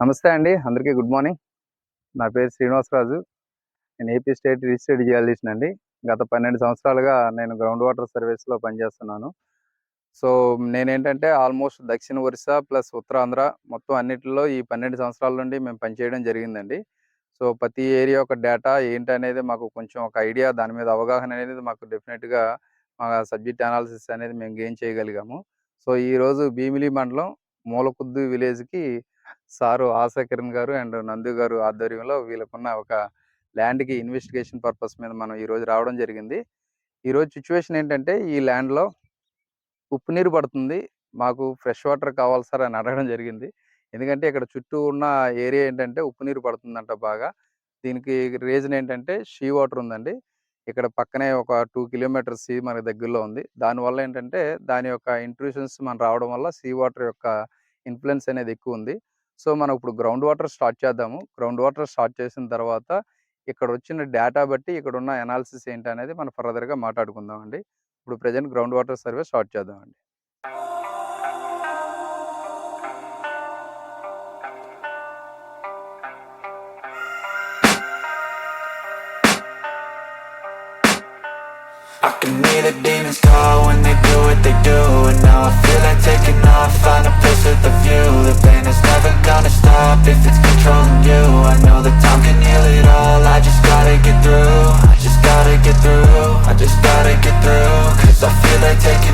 నమస్తే అండి అందరికీ గుడ్ మార్నింగ్. నా పేరు శ్రీనివాసరాజు. నేను ఏపీ స్టేట్ రిజిస్టర్డ్ జియాలజిస్ట్ అండి. గత పన్నెండు సంవత్సరాలుగా నేను గ్రౌండ్ వాటర్ సర్వీస్లో పనిచేస్తున్నాను. సో నేనేంటంటే ఆల్మోస్ట్ దక్షిణ ఒరిస్సా ప్లస్ ఉత్తరాంధ్ర మొత్తం అన్నిటిలో ఈ పన్నెండు సంవత్సరాల నుండి మేము పనిచేయడం జరిగిందండి. సో ప్రతి ఏరియా ఒక డేటా ఏంటి అనేది మాకు కొంచెం ఒక ఐడియా దాని మీద అవగాహన అనేది మాకు డెఫినెట్గా మా సబ్జెక్ట్ అనాలిసిస్ అనేది మేము గెయిన్ చేయగలిగాము. సో ఈరోజు భీమిలి మండలం మూలకుద్దు విలేజ్కి సారు ఆశాకిరణ్ గారు అండ్ నందు గారు ఆధ్వర్యంలో వీళ్ళకున్న ఒక ల్యాండ్కి ఇన్వెస్టిగేషన్ పర్పస్ మీద మనం ఈరోజు రావడం జరిగింది. ఈరోజు సిచ్యువేషన్ ఏంటంటే ఈ ల్యాండ్లో ఉప్పు నీరు పడుతుంది. మాకు ఫ్రెష్ వాటర్ కావాలి సార్ అని అడగడం జరిగింది. ఎందుకంటే ఇక్కడ చుట్టూ ఉన్న ఏరియా ఏంటంటే ఉప్పు నీరు పడుతుందంట బాగా. దీనికి రీజన్ ఏంటంటే షీ వాటర్ ఉందండి. ఇక్కడ పక్కనే ఒక టూ కిలోమీటర్స్ సీ మనకి దగ్గరలో ఉంది. దానివల్ల ఏంటంటే దాని యొక్క ఇంట్రూషన్స్ మనం రావడం వల్ల సీ వాటర్ యొక్క ఇన్ఫ్లుయెన్స్ అనేది ఎక్కువ ఉంది. సో మనం ఇప్పుడు గ్రౌండ్ వాటర్ స్టార్ట్ చేద్దాము. గ్రౌండ్ వాటర్ స్టార్ట్ చేసిన తర్వాత ఇక్కడ వచ్చిన డేటా బట్టి ఇక్కడ ఉన్న అనాలిసిస్ ఏంటి అనేది మనం ఫర్దర్గా మాట్లాడుకుందాం అండి ఇప్పుడు present ground water survey start చేద్దామండి. I can hear the demons call when they do what they do And now I feel like taking they take it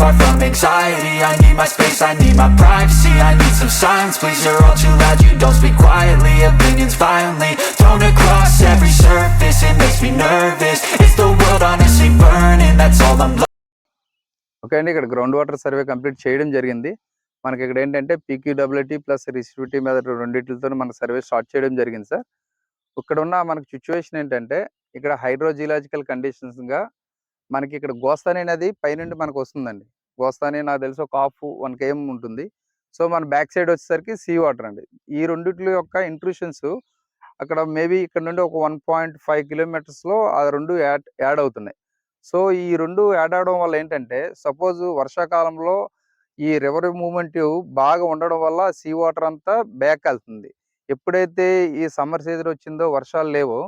far from anxiety I need my space, I need my privacy I need some silence, please, you're all too loud You don't speak quietly, opinions violently Thrown across every surface, it makes me nervous It's the world honestly burning, that's all I'm okay అండి ఇక్కడ ground water survey complete చేయడం జరిగింది మనకి ఇక్కడ ఏంటంటే పీక్యూడబ్ల్యూటీ plus రిసివిటీ మీద రెండింటితో మన సర్వే స్టార్ట్ చేయడం జరిగింది సార్ ఇక్కడ ఉన్న మనకు సిచ్యువేషన్ ఏంటంటే ఇక్కడ హైడ్రోజియలాజికల్ కండిషన్స్గా మనకి ఇక్కడ గోస్తాని నది పైనుండి మనకు వస్తుందండి గోస్తాని నాకు తెలిసి ఒక హాఫ్ వన్ కేఎం ఉంటుంది. సో మన బ్యాక్ సైడ్ వచ్చేసరికి సీ వాటర్ అండి. ఈ రెండిట్ల యొక్క ఇంట్రూషన్స్ అక్కడ మేబీ ఇక్కడ నుండి ఒక వన్ పాయింట్ ఫైవ్ కిలోమీటర్స్లో ఆ రెండు యాడ్ యాడ్ అవుతున్నాయి. సో ఈ రెండు యాడ్ అవడం వల్ల ఏంటంటే సపోజ్ వర్షాకాలంలో ఈ రివర్ మూమెంట్ బాగా ఉండడం వల్ల సీ వాటర్ అంతా బ్యాక్ వెళ్తుంది. ఎప్పుడైతే ఈ సమ్మర్ సీజన్ వచ్చిందో వర్షాలు లేవో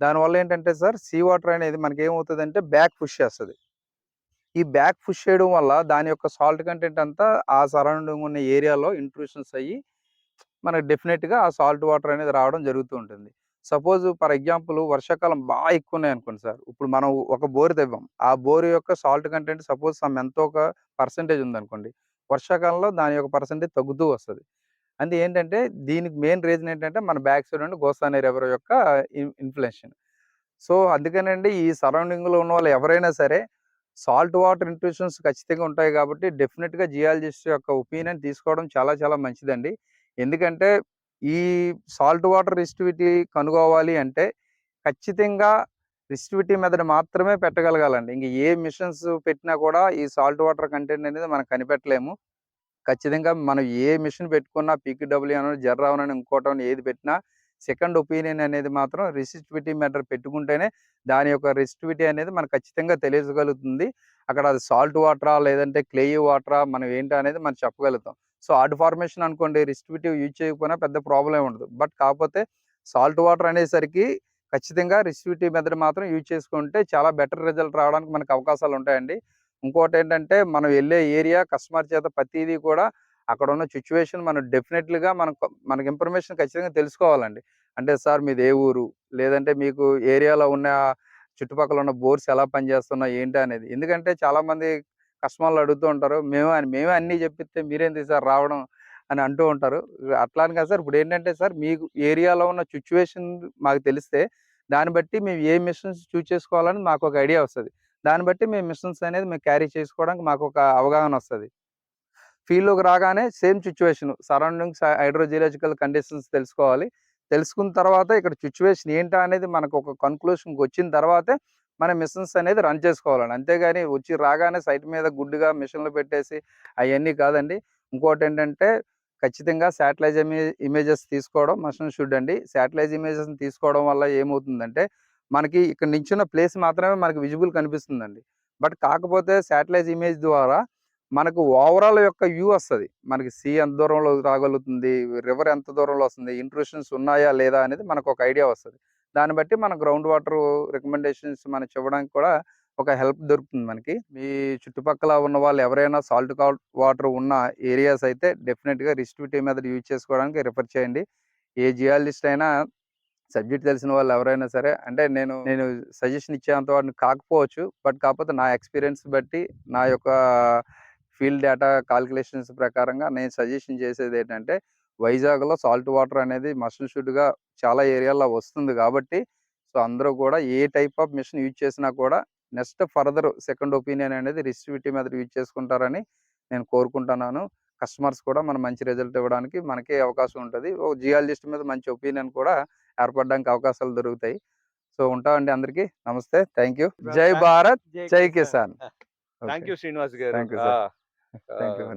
దానివల్ల ఏంటంటే సార్ సీ వాటర్ అనేది మనకి ఏమవుతుంది అంటే బ్యాక్ పుష్ చేస్తుంది. ఈ బ్యాక్ పుష్ చేయడం వల్ల దాని యొక్క సాల్ట్ కంటెంట్ అంతా ఆ సరౌండింగ్ ఉన్న ఏరియాలో ఇంట్రూషన్స్ అయ్యి మనకు డెఫినెట్గా ఆ సాల్ట్ వాటర్ అనేది రావడం జరుగుతూ ఉంటుంది. సపోజ్ ఫర్ ఎగ్జాంపుల్ వర్షాకాలం బాగా ఎక్కువ ఉన్నాయి అనుకోండి సార్. ఇప్పుడు మనం ఒక బోర్ తెవ్వం. ఆ బోర్ యొక్క సాల్ట్ కంటెంట్ సపోజ్ సమ్ ఎంతో ఒక పర్సంటేజ్ ఉందనుకోండి. వర్షాకాలంలో దాని యొక్క పర్సంటేజ్ తగ్గుతూ వస్తుంది. అంటే ఏంటంటే దీనికి మెయిన్ రీజన్ ఏంటంటే మన బ్యాక్ సైడ్ నుండి గోస్తానే ఎవరో యొక్క ఇన్ఫ్లేషన్. సో అందుకనండి ఈ సరౌండింగ్లో ఉన్న వాళ్ళు ఎవరైనా సరే సాల్ట్ వాటర్ ఇంట్యూషన్స్ ఖచ్చితంగా ఉంటాయి కాబట్టి డెఫినెట్గా జియాలజిస్ట్ యొక్క ఒపీనియన్ తీసుకోవడం చాలా చాలా మంచిదండి. ఎందుకంటే ఈ సాల్ట్ వాటర్ రిస్టివిటీ కనుగోవాలి అంటే ఖచ్చితంగా రిస్టివిటీ మెథడ్ మాత్రమే పెట్టగలగాలండి. ఇంక ఏ మిషన్స్ పెట్టినా కూడా ఈ సాల్ట్ వాటర్ కంటెంట్ అనేది మనం కనిపెట్టలేము. ఖచ్చితంగా మనం ఏ మిషన్ పెట్టుకున్నా పీక్యూడబ్ల్యూ అని జర్రా అని ఇంకోటం ఏది పెట్టినా సెకండ్ ఒపీనియన్ అనేది మాత్రం రెసిస్టివిటీ మ్యాటర్ పెట్టుకుంటేనే దాని యొక్క రెసిస్టివిటీ అనేది మనకు ఖచ్చితంగా తెలియగలుగుతుంది అక్కడ అది సాల్ట్ వాటరా లేదంటే క్లే వాటరా మనం ఏంటి అనేది మనం చెప్పగలుగుతాం. సో ఆర్డ్ ఫార్మేషన్ అనుకోండి రెసిస్టివిటీ యూజ్ చేయకపోయినా పెద్ద ప్రాబ్లం ఉండదు. బట్ కాకపోతే సాల్ట్ వాటర్ అనేసరికి ఖచ్చితంగా రెసిస్టివిటీ మెథడ్ మాత్రం యూజ్ చేసుకుంటే చాలా బెటర్ రిజల్ట్ రావడానికి మనకు అవకాశాలు ఉంటాయండి. ఇంకోటి ఏంటంటే మనం వెళ్ళే ఏరియా కస్టమర్ చేత ప్రతిదీ కూడా అక్కడ ఉన్న సిచ్యువేషన్ మనం డెఫినెట్లీగా మనకు మనకి ఇన్ఫర్మేషన్ ఖచ్చితంగా తెలుసుకోవాలండి. అంటే సార్ మీది ఏ ఊరు? లేదంటే మీకు ఏరియాలో ఉన్న చుట్టుపక్కల ఉన్న బోర్స్ ఎలా పనిచేస్తున్నాయి? ఏంటి అనేది. ఎందుకంటే చాలామంది కస్టమర్లు అడుగుతూ ఉంటారు మేము అని మేమే అన్నీ చెప్పిస్తే మీరేంది సార్ రావడం? అని అంటూ ఉంటారు. అట్లా అని కాదు సార్ ఇప్పుడు ఏంటంటే సార్ మీకు ఏరియాలో ఉన్న సిచ్యువేషన్ మాకు తెలిస్తే దాన్ని బట్టి మేము ఏ మిషన్స్ చూస్ చేసుకోవాలని మాకు ఒక ఐడియా వస్తుంది. దాన్ని బట్టి మేము మిషన్స్ అనేది మేము క్యారీ చేసుకోవడానికి మాకు ఒక అవగాహన వస్తుంది ఫీల్డ్‌లోకి రాగానే same situation surroundings hydrogeological conditions తెలుసుకోవాలి. తెలుసుకున్న తర్వాత ఇక్కడ సిచ్యువేషన్ ఏంటా అనేది మనకు ఒక కన్క్లూషన్‌కి వచ్చిన తర్వాతే మన మిషన్స్ అనేది రన్ చేసుకోవాలండి. అంతేగాని వచ్చి రాగానే సైట్ మీద గుడ్డుగా మిషన్‌లు పెట్టేసి అవన్నీ కాదండి. ఇంకోటి ఏంటంటే ఖచ్చితంగా శాటిలైజ్ ఇమేజెస్ తీసుకోవడం మిషన్ షుడ్ అండి. శాటిలైజ్ ఇమేజెస్‌ని తీసుకోవడం వల్ల ఏమవుతుందంటే మనకి ఇక్కడ నించున్న ప్లేస్ మాత్రమే మనకి విజిబుల్ కనిపిస్తుందండి. బట్ కాకపోతే శాటిలైజ్ ఇమేజ్ ద్వారా మనకు ఓవరాల్ యొక్క వ్యూ వస్తుంది మనకి సీ ఎంత దూరంలో రాగలుగుతుంది, రివర్ ఎంత దూరంలో వస్తుంది, ఇంట్రూషన్స్ ఉన్నాయా లేదా అనేది మనకు ఒక ఐడియా వస్తుంది దాన్ని బట్టి మన గ్రౌండ్ వాటర్ రికమెండేషన్స్ మనకి ఇవ్వడానికి కూడా ఒక హెల్ప్ దొరుకుతుంది మనకి. మీ చుట్టుపక్కల ఉన్న వాళ్ళు ఎవరైనా సాల్ట్ వాటర్ ఉన్న ఏరియాస్ అయితే డెఫినెట్గా రిస్ట్రిక్టివ్ మెథడ్ యూజ్ చేసుకోవడానికి రిఫర్ చేయండి. ఏ జియాలజిస్ట్ అయినా సబ్జెక్ట్ తెలిసిన వాళ్ళు ఎవరైనా సరే అంటే నేను నేను సజెషన్ ఇచ్చేంత వాడిని కాకపోవచ్చు. బట్ కాకపోతే నా ఎక్స్‌పీరియన్స్ బట్టి నా యొక్క ఫీల్డ్ డేటా కాలిక్యులేషన్స్ ప్రకారంగా నేను సజెషన్ చేసేది ఏంటంటే వైజాగ్‌లో సాల్ట్ వాటర్ అనేది మషన్ షుడ్‌గా చాలా ఏరియాల్లో వస్తుంది కాబట్టి సో, అందరూ కూడా ఏ టైప్ ఆఫ్ మిషన్ యూజ్ చేసినా కూడా నెక్స్ట్ ఫర్దర్ సెకండ్ ఒపీనియన్ అనేది రిస్ట్రిక్టివ్ మీద యూజ్ చేసుకుంటారని నేను కోరుకుంటున్నాను. కస్టమర్స్ కూడా మనం మంచి రిజల్ట్ ఇవ్వడానికి మనకే అవకాశం ఉంటది. ఓ జియాలజిస్ట్ మీద మంచి ఒపీనియన్ కూడా ఏర్పడడానికి అవకాశాలు దొరుకుతాయి. సో, ఉంటామండి అందరికీ. నమస్తే. Thank you. జై భారత్, జై కిసాన్. థ్యాంక్. యూ శ్రీనివాస్ గారు.